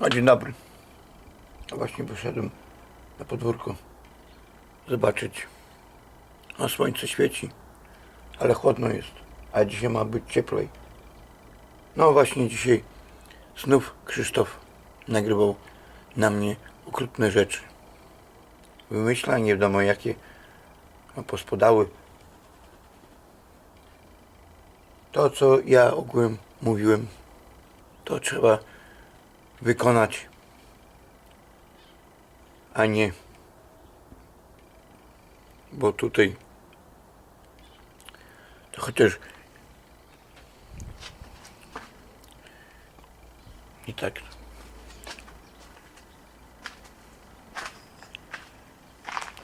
No dzień dobry. No właśnie wyszedłem na podwórko zobaczyć. A słońce świeci, ale chłodno jest, a dzisiaj ma być cieplej. No właśnie dzisiaj znów Krzysztof nagrywał na mnie okrutne rzeczy. Wymyśla nie wiadomo jakie no, pospodały. To co ja ogółem mówiłem, to trzeba wykonać, a nie, bo tutaj to chociaż i tak.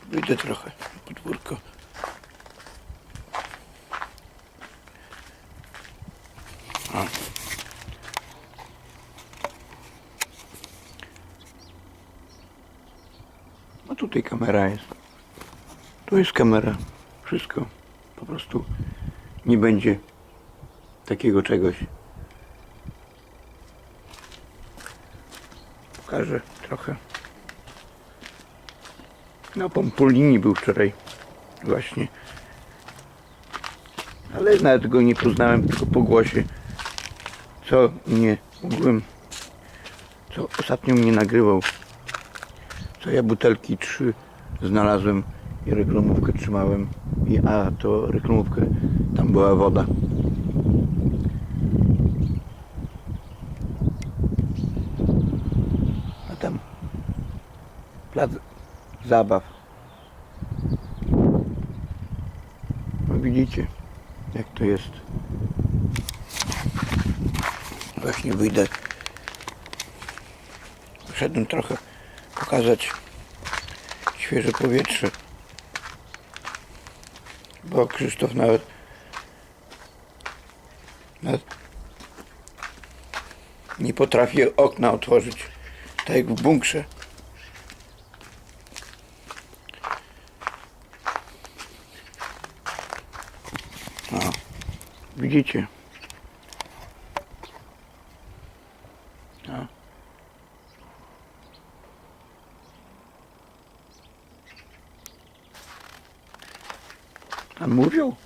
Wyjdę trochę podwórko. No tutaj kamera jest. Tu jest kamera. Wszystko. Po prostu nie będzie takiego czegoś. Pokażę trochę. No, pan po linii był wczoraj właśnie. Ale nawet go nie poznałem, tylko po głosie. Co mnie mogłem, co ostatnio mnie nagrywał. Co ja butelki trzy znalazłem i reklamówkę trzymałem. I, a to reklamówkę, tam była woda. A tam plac zabaw. No widzicie, jak to jest. Właśnie wyjdę. Wyszedłem trochę pokazać świeże powietrze. Bo Krzysztof nawet, nawet nie potrafi okna otworzyć. Tak jak w bunkrze. O, widzicie? Tam mówią?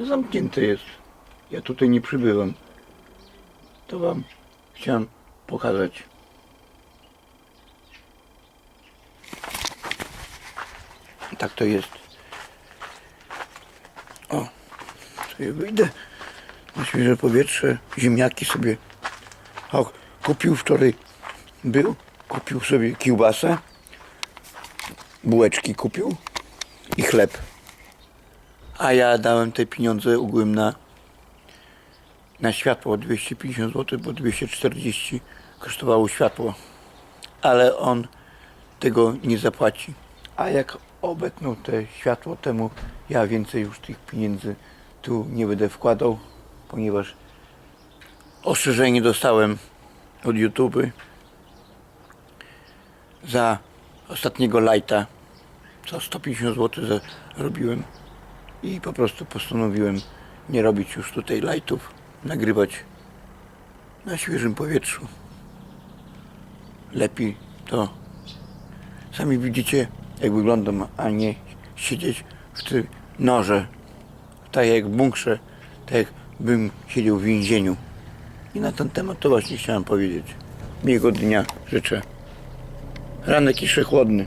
O, zamknięte jest. Ja tutaj nie przybyłem. To wam chciałem pokazać. Tak to jest. O, sobie wyjdę na świeże powietrze, ziemniaki sobie. O, kupił wczoraj, był, kupił sobie kiełbasę, bułeczki kupił i chleb. A ja dałem te pieniądze ogółem na, na światło 250 zł, bo 240 kosztowało światło. Ale on tego nie zapłaci. A jak obetną te światło temu, ja więcej już tych pieniędzy tu nie będę wkładał, ponieważ ostrzeżenie dostałem od YouTube za ostatniego lajta, co 150 zł zarobiłem i po prostu postanowiłem nie robić już tutaj lajtów, nagrywać na świeżym powietrzu. Lepiej to sami widzicie jak wyglądam, a nie siedzieć w tym norze, tak jak w bunkrze, tak jakbym siedział w więzieniu. I na ten temat to właśnie chciałem powiedzieć. Miłego dnia życzę. Ranek jeszcze chłodny.